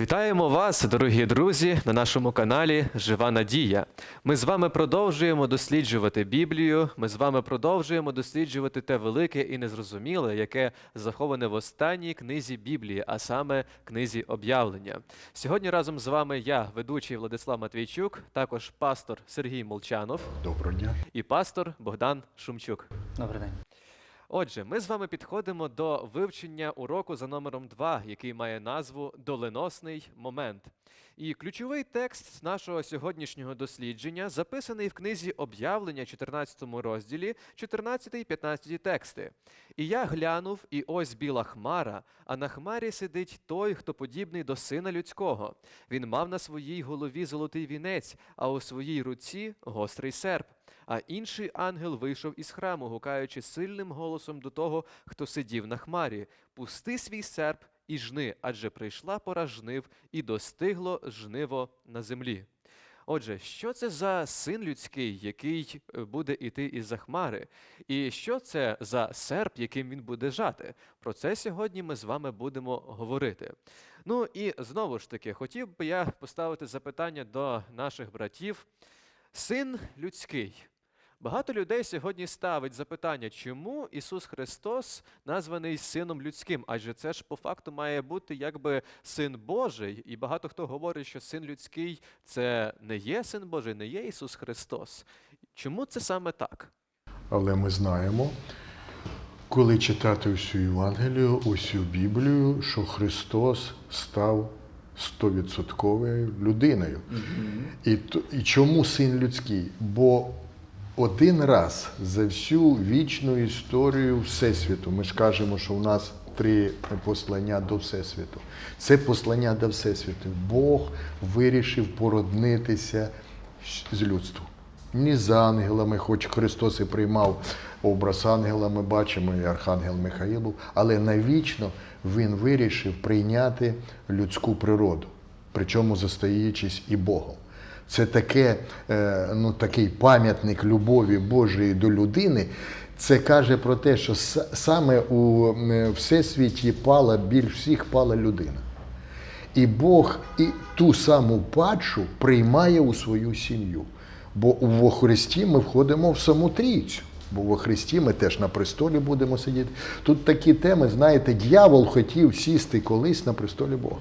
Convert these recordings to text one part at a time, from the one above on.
Вітаємо вас, дорогі друзі, на нашому каналі Жива Надія. Ми з вами продовжуємо досліджувати Біблію. Ми з вами продовжуємо досліджувати те велике і незрозуміле, яке заховане в останній книзі Біблії, а саме книзі об'явлення. Сьогодні разом з вами я, ведучий Владислав Матвійчук, також пастор Сергій Молчанов Доброго дня. і пастор Богдан Шумчук. Добрий день. Отже, ми з вами підходимо до вивчення уроку за номером 2, який має назву Доленосний момент. І ключовий текст нашого сьогоднішнього дослідження записаний в книзі об'явлення, 14 розділі, 14 і 15 тексти. І я глянув, і ось біла хмара, а на хмарі сидить той, хто подібний до сина людського. Він мав на своїй голові золотий вінець, а у своїй руці гострий серп. А інший ангел вийшов із храму, гукаючи сильним голосом до того, хто сидів на хмарі: Пусти свій серп і жни, адже прийшла пора жнив, і достигло жниво на землі. Отже, що це за син людський, який е, буде іти із-за хмари? І що це за серп, яким він буде жати? Про це сьогодні ми з вами будемо говорити. Ну і знову ж таки, хотів би я поставити запитання до наших братів. Син людський. Багато людей сьогодні ставить запитання, чому Ісус Христос названий Сином людським? Адже це ж по факту має бути якби син Божий, і багато хто говорить, що син людський це не є син Божий, не є Ісус Христос. Чому це саме так? Але ми знаємо, коли читати усю Євангелію, усю Біблію, що Христос став стовідсотковою людиною. І, і чому син людський? Бо один раз за всю вічну історію Всесвіту, ми ж кажемо, що в нас три послання до Всесвіту. Це послання до Всесвіту. Бог вирішив породнитися з людством. Ні з ангелами, хоч Христос і приймав образ ангела, ми бачимо, і Архангел Михаїл але навічно він вирішив прийняти людську природу, причому застаючись і Богом. Це таке, е, ну, такий пам'ятник любові Божої до людини. Це каже про те, що саме у е, всесвіті пала більш всіх пала людина. І Бог і ту саму падшу приймає у свою сім'ю. Бо во Христі ми входимо в саму трійцю. Бо во Христі ми теж на престолі будемо сидіти. Тут такі теми, знаєте, дьявол хотів сісти колись на престолі Бога.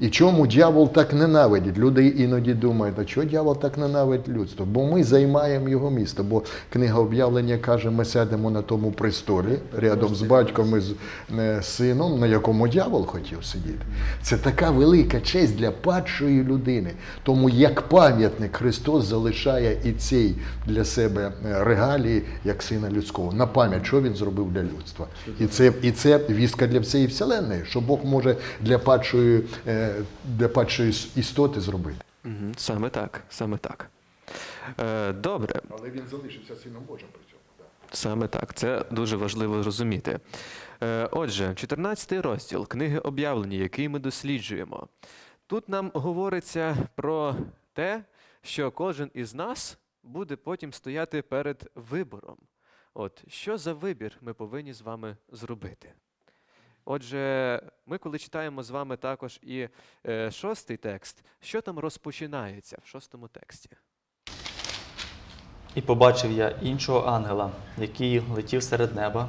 І чому дьявол так ненавидить? Люди іноді думають, а чого дьявол так ненавидить людство? Бо ми займаємо його місто. Бо книга об'явлення каже, ми сидимо на тому престолі рядом з батьком і з е, сином, на якому дьявол хотів сидіти. Це така велика честь для падшої людини. Тому як пам'ятник Христос залишає і цей для себе е, регалії як сина людського. На пам'ять, що він зробив для людства. І це, і це вістка для всієї вселенної, що Бог може для падшої, е, для падшої істоти зробити. Саме так, саме так. Е, добре, Але він залишився сином Божим при цьому. Саме так, це дуже важливо зрозуміти. Е, Отже, 14 розділ книги об'явлення, який ми досліджуємо. Тут нам говориться про те, що кожен із нас буде потім стояти перед вибором. От що за вибір ми повинні з вами зробити? Отже, ми, коли читаємо з вами також і е, шостий текст, що там розпочинається в шостому тексті? І побачив я іншого ангела, який летів серед неба.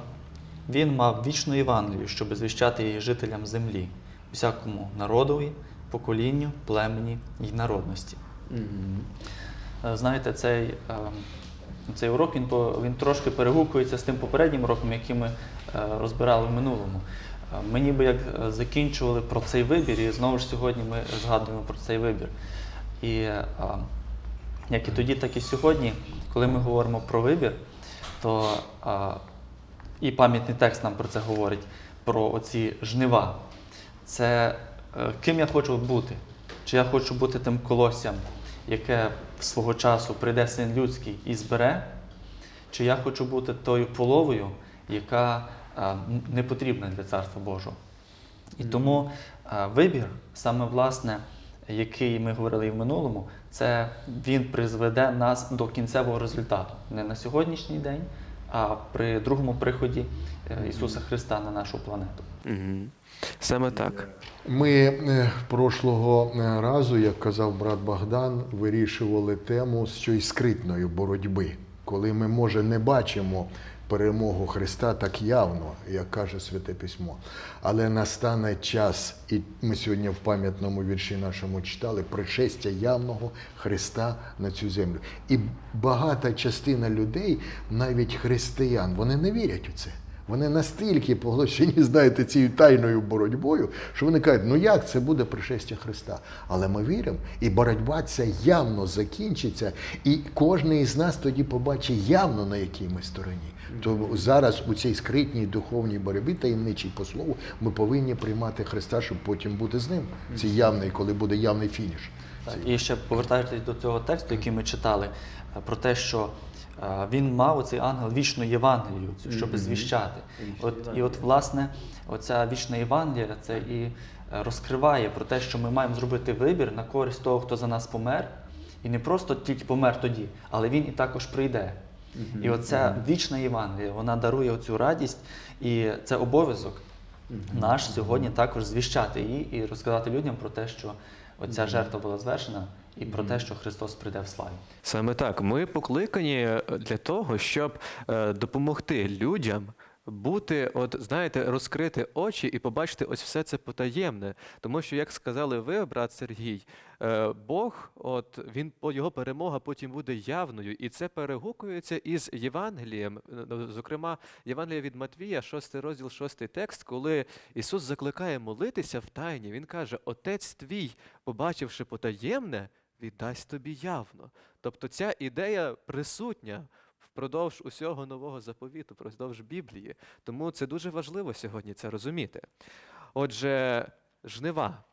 Він мав вічну Євангелію, щоб звіщати її жителям землі, всякому народові, поколінню, племені і народності. Е, Знаєте, цей, е, цей урок він, по- він трошки перегукується з тим попереднім уроком, який ми е, розбирали в минулому. Ми ніби як е, закінчували про цей вибір, і знову ж сьогодні ми згадуємо про цей вибір. І е, як і тоді, так і сьогодні, коли ми говоримо про вибір, то і пам'ятний текст нам про це говорить, про оці жнива. Це е, ким я хочу бути? Чи я хочу бути тим колоссям, яке свого часу прийде син людський і збере, чи я хочу бути тою половою, яка не потрібна для Царства Божого. І тому вибір, саме власне, який ми говорили і в минулому, це він призведе нас до кінцевого результату. Не на сьогоднішній день, а при другому приході е, Ісуса Христа на нашу планету. Угу. Саме так. Ми е, прошлого е, разу, як казав брат Богдан, вирішували тему з цієї скритної боротьби, коли ми, може, не бачимо перемогу Христа так явно, як каже Святе Письмо. Але настане час, і ми сьогодні в пам'ятному вірші нашому читали пришестя явного Христа на цю землю. І багата частина людей, навіть християн, вони не вірять у це. Вони настільки поглощені, знаєте, цією тайною боротьбою, що вони кажуть, ну як це буде пришестя Христа? Але ми віримо, і боротьба ця явно закінчиться, і кожен із нас тоді побачить явно, на якій ми стороні. То зараз у цій скритній духовній боротьбі, таємничій по слову, ми повинні приймати Христа, щоб потім бути з ним. Це явний, коли буде явний фініш. І ще повертаючись до цього тексту, який ми читали, е, про те, що він мав оцей ангел вічну Євангелію, щоб звіщати. От, і от, власне, оця вічна Євангелія це і е, розкриває про те, що ми маємо зробити вибір на користь того, хто за нас помер, і не просто тільки помер тоді, але він і також прийде. І оця вічна Євангелія, вона дарує оцю радість, і це обов'язок наш сьогодні також звіщати її і розказати людям про те, що оця жертва була звершена, і про те, що Христос прийде в славі. Саме так. Ми покликані е, для того, щоб е, допомогти людям. Бути, от знаєте, розкрити очі і побачити ось все це потаємне. Тому що, як сказали ви, брат Сергій, е, Бог, от він його перемога потім буде явною, і це перегукується із Євангелієм. Ну, Зокрема, Євангелія від Матвія, 6 розділ, 6 текст, коли Ісус закликає молитися в тайні. Він каже: Отець твій, побачивши потаємне, віддасть тобі явно. Тобто ця ідея присутня впродовж усього нового заповіту, впродовж Біблії. Тому це дуже важливо сьогодні це розуміти. Отже, жнива.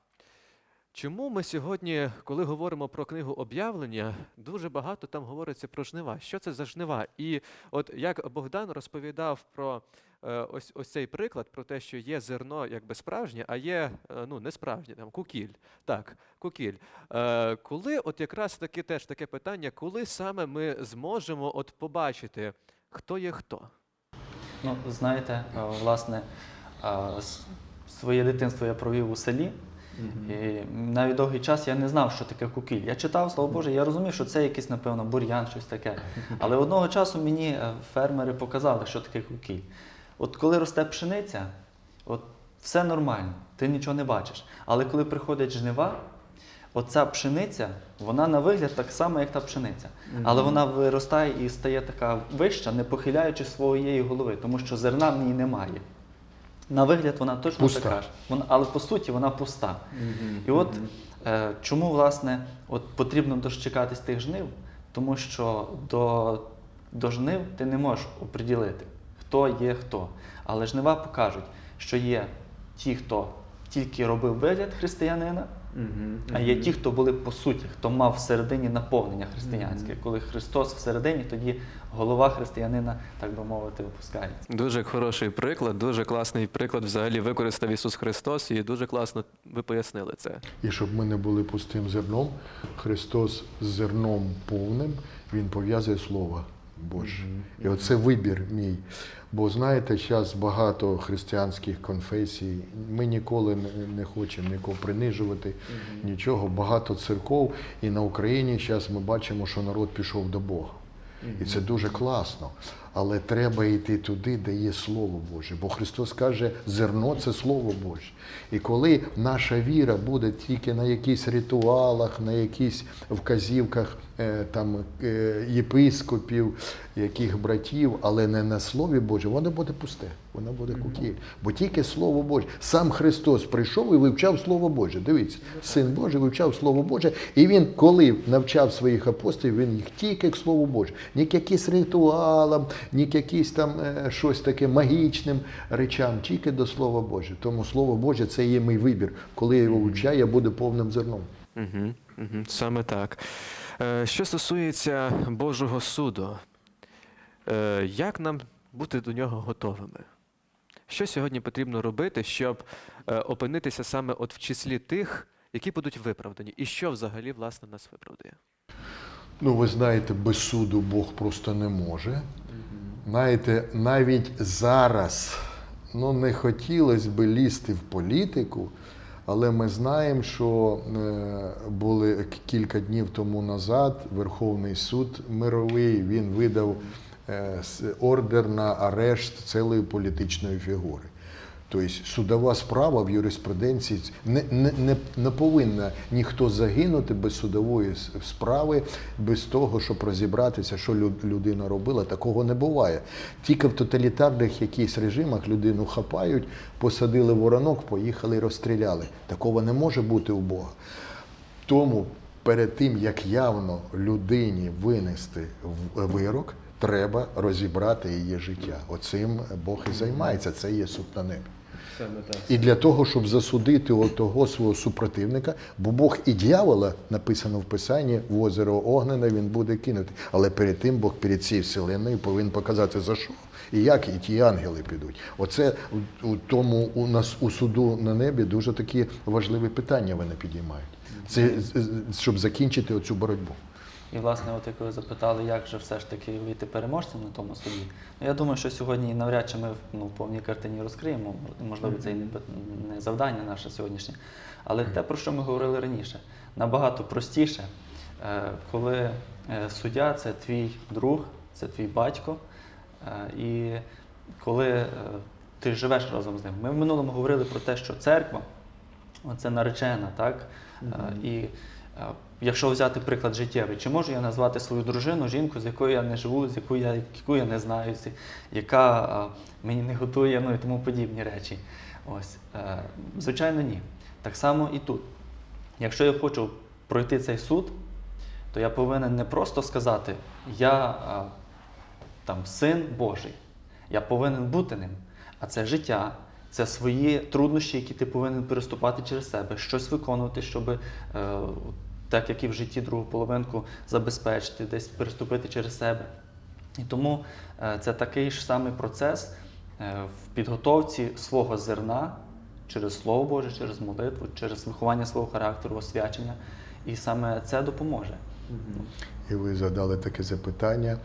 Чому ми сьогодні, коли говоримо про книгу об'явлення, дуже багато там говориться про жнива? Що це за жнива? І от як Богдан розповідав про е, ось, ось цей приклад, про те, що є зерно якби справжнє, а є е, ну, не справжнє, там кукіль. Так, кукіль. Е, коли, от якраз таки теж таке питання, коли саме ми зможемо от побачити, хто є хто? Ну, знаєте, власне, своє дитинство я провів у селі. І навіть довгий час я не знав, що таке кукіль. Я читав, слава Боже, я розумів, що це якийсь, напевно, бур'ян, щось таке. Але одного часу мені е, фермери показали, що таке кукіль. От коли росте пшениця, от все нормально, ти нічого не бачиш. Але коли приходять жнива, оця пшениця, вона на вигляд так само, як та пшениця. Але вона виростає і стає така вища, не похиляючи своєї голови, тому що зерна в ній немає. На вигляд вона точно Пуста. така ж. Вона, але по суті вона пуста. І от е, чому, власне, от потрібно дочекатись тих жнив? Тому що до, до жнив ти не можеш оприділити, хто є хто. Але жнива покажуть, що є ті, хто тільки робив вигляд християнина, а є ті, хто були по суті, хто мав всередині наповнення християнське. Коли Христос всередині, тоді голова християнина, так би мовити, опускається. Дуже хороший приклад, дуже класний приклад взагалі використав Ісус Христос, і дуже класно ви пояснили це. І щоб ми не були пустим зерном, Христос з зерном повним, Він пов'язує Слово Боже. І оце вибір мій. Бо знаєте, зараз багато християнських конфесій. Ми ніколи не- не хочемо нікого принижувати, нічого. Багато церков. І на Україні зараз ми бачимо, що народ пішов до Бога. І це дуже класно. Але треба йти туди, де є Слово Боже. Бо Христос каже, зерно це Слово Боже. І коли наша віра буде тільки на якихось ритуалах, на якихось вказівках е, там, е, єпископів, яких братів, але не на Слові Боже, воно буде пусте, воно буде кукіль. Бо тільки Слово Боже. Сам Христос прийшов і вивчав Слово Боже. Дивіться, Син Божий вивчав Слово Боже, і він, коли навчав своїх апостолів, він їх тільки к Слову Боже, ні к якимсь ритуалам, ні к якісь там е, щось таке магічним речам, тільки до Слова Боже. Тому Слово Боже це є мій вибір. Коли я його вивчаю, я буду повним зерном. Угу, угу, саме так. Е, що стосується Божого суду, е, як нам бути до нього готовими? Що сьогодні потрібно робити, щоб опинитися саме от в числі тих, які будуть виправдані? І що взагалі власне нас виправдає? Ну, ви знаєте, без суду Бог просто не може. Знаєте, навіть зараз ну, не хотілося би лізти в політику, але ми знаємо, що е, були кілька днів тому назад Верховний суд мировий він видав е, ордер на арешт цілої політичної фігури. Тобто судова справа в юриспруденції не, не, не, не повинна ніхто загинути без судової справи, без того, щоб розібратися, що лю- людина робила. Такого не буває. Тільки в тоталітарних якихось режимах людину хапають, посадили воронок, поїхали розстріляли. Такого не може бути у Бога. Тому перед тим, як явно людині винести вирок, треба розібрати її життя. Оцим Бог і займається. Це є суд на небі. І для того, щоб засудити того свого супротивника, бо Бог і дьявола, написано в Писанні, в озеро Огнене він буде кинути. Але перед тим Бог перед цією вселеною повинен показати за що і як, і ті ангели підуть. Оце у, тому у нас у суду на небі дуже такі важливі питання вони підіймають. Це щоб закінчити оцю боротьбу. І, власне, от як ви запитали, як же все ж таки вийти переможцем на тому суді. Ну, я думаю, що сьогодні навряд чи ми ну, в повній картині розкриємо. Можливо, це і не, завдання наше сьогоднішнє. Але те, про що ми говорили раніше, набагато простіше, е, коли е, суддя це твій друг, це твій батько. е, І коли ти живеш разом з ним. Ми в минулому говорили про те, що церква це наречена, так? Е, І е, якщо взяти приклад життєвий, чи можу я назвати свою дружину, жінку, з якою я не живу, з якою я, яку я не знаю, яка мені не готує, ну і тому подібні речі. Ось. Е, Звичайно, ні. Так само і тут. Якщо я хочу пройти цей суд, то я повинен не просто сказати, я там син Божий. Я повинен бути ним. А це життя, це свої труднощі, які ти повинен переступати через себе, щось виконувати, щоб е, так як і в житті другу половинку забезпечити, десь переступити через себе. І тому е, це такий ж самий процес е, в підготовці свого зерна через Слово Боже, через молитву, через виховання свого характеру, освячення. І саме це допоможе. І ви задали таке запитання,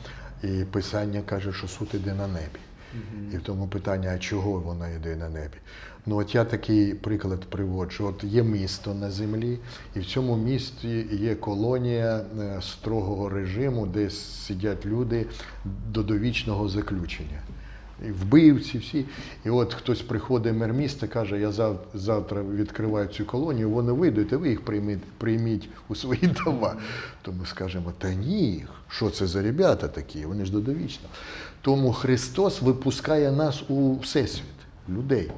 і Писання каже, що суд іде на небі. І в тому питання, а чого воно йде на небі? Ну от я такий приклад приводжу. От є місто на землі, і в цьому місті є колонія е, строгого режиму, де сидять люди до довічного заключення. І вбивці всі. І от хтось приходить мер міста, каже, я зав- завтра відкриваю цю колонію, вони вийдуть, а ви їх прийміть, прийміть у свої дома. То ми скажемо, та ні, що це за ребята такі? Вони ж додовічно. Тому Христос випускає нас у Всесвіт, людей.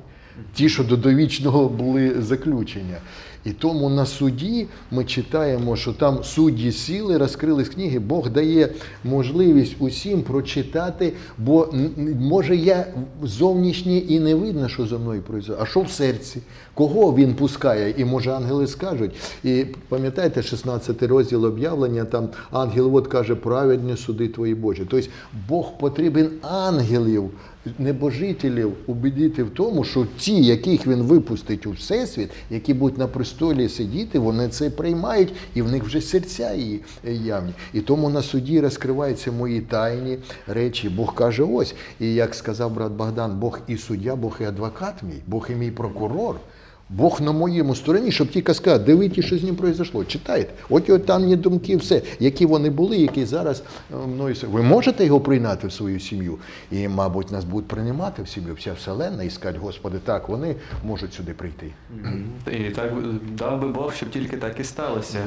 Ті, що до довічного були заключення. І тому на суді ми читаємо, що там судді сіли, розкрили з книги, Бог дає можливість усім прочитати, бо може я зовнішнє і не видно, що за мною відбувається, а що в серці, кого він пускає, і може ангели скажуть. І пам'ятаєте, 16 розділ об'явлення, там ангел от каже, праведні суди твої Божі. Тобто Бог потрібен ангелів небожителів убедити в тому, що ті, яких він випустить у всесвіт, які будуть на престолі сидіти, вони це приймають, і в них вже серця її е, явні. І тому на суді розкриваються мої тайні речі. Бог каже: ось. І як сказав брат Богдан, Бог і суддя, Бог і адвокат мій, Бог і мій прокурор. Бог на моєму стороні, щоб тільки сказати, дивіться, що з ним пройшло. Читайте. От його там є думки, все, які вони були, які зараз е, мною. с- Ви можете його прийняти в свою сім'ю? І, мабуть, нас будуть приймати в сім'ю, вся вселенна, і сказати, Господи, так, вони можуть сюди прийти. І так дав би Бог, щоб тільки так і сталося.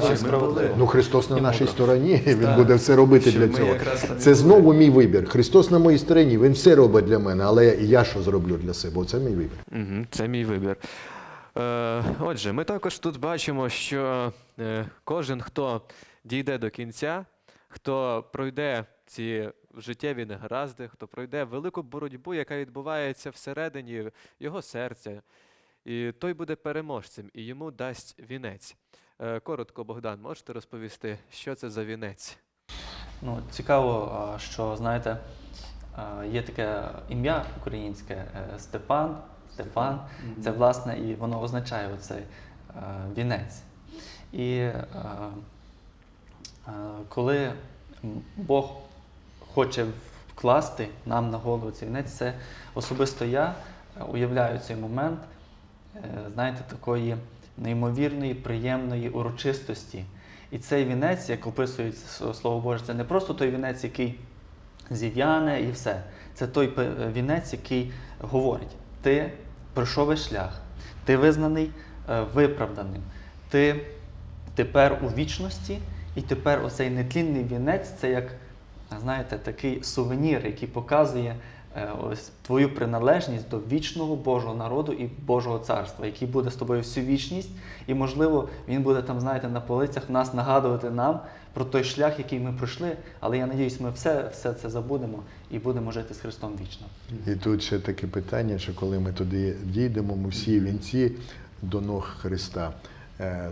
Так Щоб ми були. Ну, Христос на І нашій мудро. стороні, Він Так. буде все робити Щоб для ми цього. Це знову мій вибір. Христос на моїй стороні, Він все робить для мене, але я що зроблю для себе? Оце мій вибір. Це мій вибір. Е, отже, ми також тут бачимо, що е, кожен, хто дійде до кінця, хто пройде ці життєві негаразди, хто пройде велику боротьбу, яка відбувається всередині його серця, і той буде переможцем, і йому дасть вінець. Е, коротко, Богдан, можете розповісти, що це за вінець? Ну, цікаво, що знаєте, є таке ім'я українське е, Степан, Стефан. Це власне і воно означає оцей е, вінець. І е, е, коли Бог хоче вкласти нам на голову цей вінець, це особисто я е, уявляю цей момент, е, знаєте, такої неймовірної, приємної урочистості. І цей вінець, як описує с- Слово Боже, це не просто той вінець, який зів'яне і все. Це той вінець, який говорить: ти пройшов шлях, ти визнаний е, виправданим, ти тепер у вічності, і тепер оцей нетлінний вінець це як, знаєте, такий сувенір, який показує е, ось твою приналежність до вічного Божого народу і Божого царства, який буде з тобою всю вічність, і, можливо, він буде там, знаєте, на полицях нас нагадувати нам про той шлях, який ми пройшли. Але я надіюсь, ми все, все це забудемо і будемо жити з Христом вічно. І тут ще таке питання, що коли ми туди дійдемо, ми всі вінці до ног Христа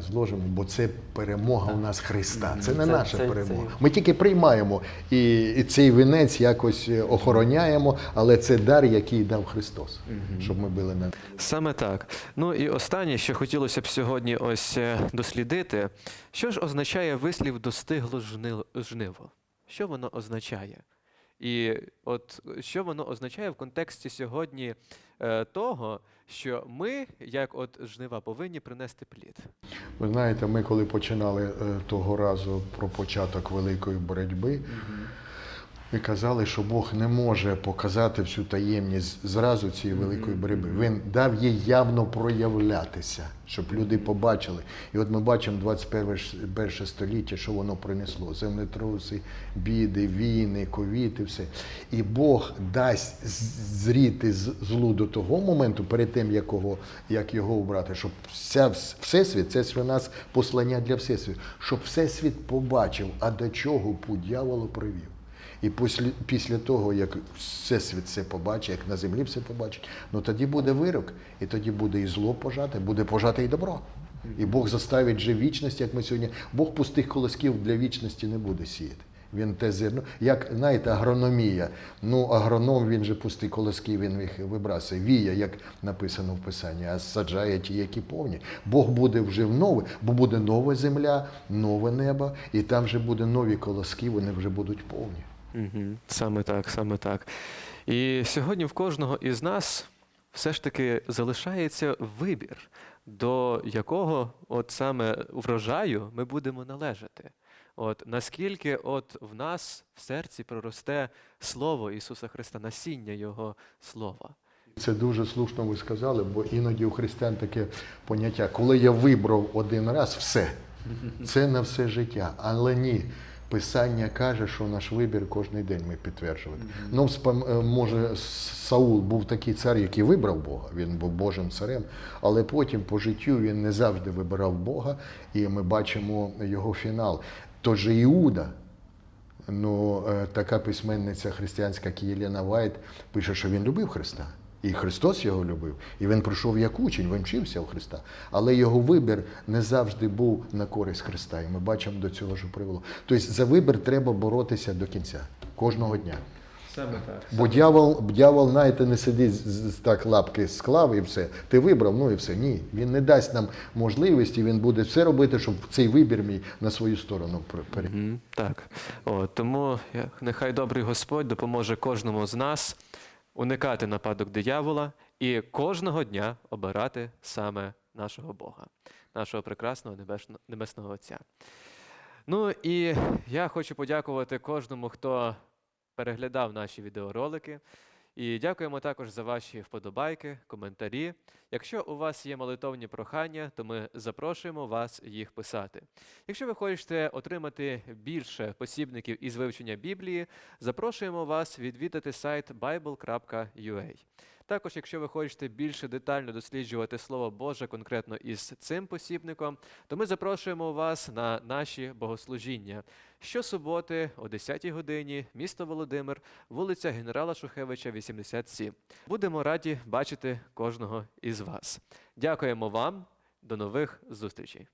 зложимо, бо це перемога у нас Христа. Це не Це- наша це- перемога. це- Ми тільки приймаємо і, і цей вінець якось е, охороняємо, але це дар, який дав Христос, щоб ми були на Саме так. Ну і останнє, що хотілося б сьогодні ось е, дослідити, що ж означає вислів достигло жниво? Що воно означає? І от що воно означає в контексті сьогодні е, того, що ми, як от жнива, повинні принести плід. Ви знаєте, ми коли починали е, того разу про початок великої боротьби, ми казали, що Бог не може показати всю таємність зразу цієї великої боротьби. Він дав їй явно проявлятися, щоб люди побачили. І от ми бачимо 21 століття, що воно принесло: землетруси, біди, війни, ковід і все. І Бог дасть зріти злу до того моменту, перед тим, якого, як його обрати, щоб вся, всесвіт, це у нас послання для всесвіту, щоб всесвіт побачив, а до чого путь дьяволу привів. І після, після того, як всесвіт все побачить, як на землі все побачить, ну тоді буде вирок, і тоді буде і зло пожати, буде пожати і добро. І Бог заставить же вічність, як ми сьогодні. Бог пустих колосків для вічності не буде сіяти. Він те зерно, як знаєте, агрономія. Ну, агроном він же пусті колоски, він їх вибрасує. Вія, як написано в Писанні, а саджає ті, які повні. Бог буде вже в нове, бо буде нова земля, нове небо, і там вже буде нові колоски, вони вже будуть повні. Угу. Саме так, саме так. І сьогодні в кожного із нас все ж таки залишається вибір, до якого от саме врожаю ми будемо належати. От наскільки от в нас в серці проросте слово Ісуса Христа, насіння Його слова. Це дуже слушно ви сказали, бо іноді у християн таке поняття, коли я вибрав один раз, все. Це на все життя. Але ні. Писання каже, що наш вибір кожен день ми підтверджувати. Ну, спам- е, може, Саул був такий цар, який вибрав Бога, він був Божим царем, але потім по життю він не завжди вибирав Бога, і ми бачимо його фінал. Тож Іуда, Ну, е, така письменниця християнська як Єлена Вайт пише, що він любив Христа. І Христос його любив. І він прийшов як учень, він вчився у Христа. Але його вибір не завжди був на користь Христа. І ми бачимо до цього, що привело. Тобто за вибір треба боротися до кінця, кожного дня. Саме так. Бо дьявол, дьявол, знаєте, не сидить так лапки склав і все. Ти вибрав, ну і все. Ні. Він не дасть нам можливості, він буде все робити, щоб цей вибір мій на свою сторону пер- пере- Мгм, Так. О, тому нехай добрий Господь допоможе кожному з нас уникати нападок диявола і кожного дня обирати саме нашого Бога, нашого прекрасного небесного небесного Отця. Ну і я хочу подякувати кожному, хто переглядав наші відеоролики. І дякуємо також за ваші вподобайки, коментарі. Якщо у вас є молитовні прохання, то ми запрошуємо вас їх писати. Якщо ви хочете отримати більше посібників із вивчення Біблії, запрошуємо вас відвідати сайт bible.ua. Також, якщо ви хочете більше детально досліджувати Слово Боже конкретно із цим посібником, то ми запрошуємо вас на наші богослужіння. Щосуботи о 10-й годині, місто Володимир, вулиця Генерала Шухевича, 87. Будемо раді бачити кожного із вас. Дякуємо вам. До нових зустрічей.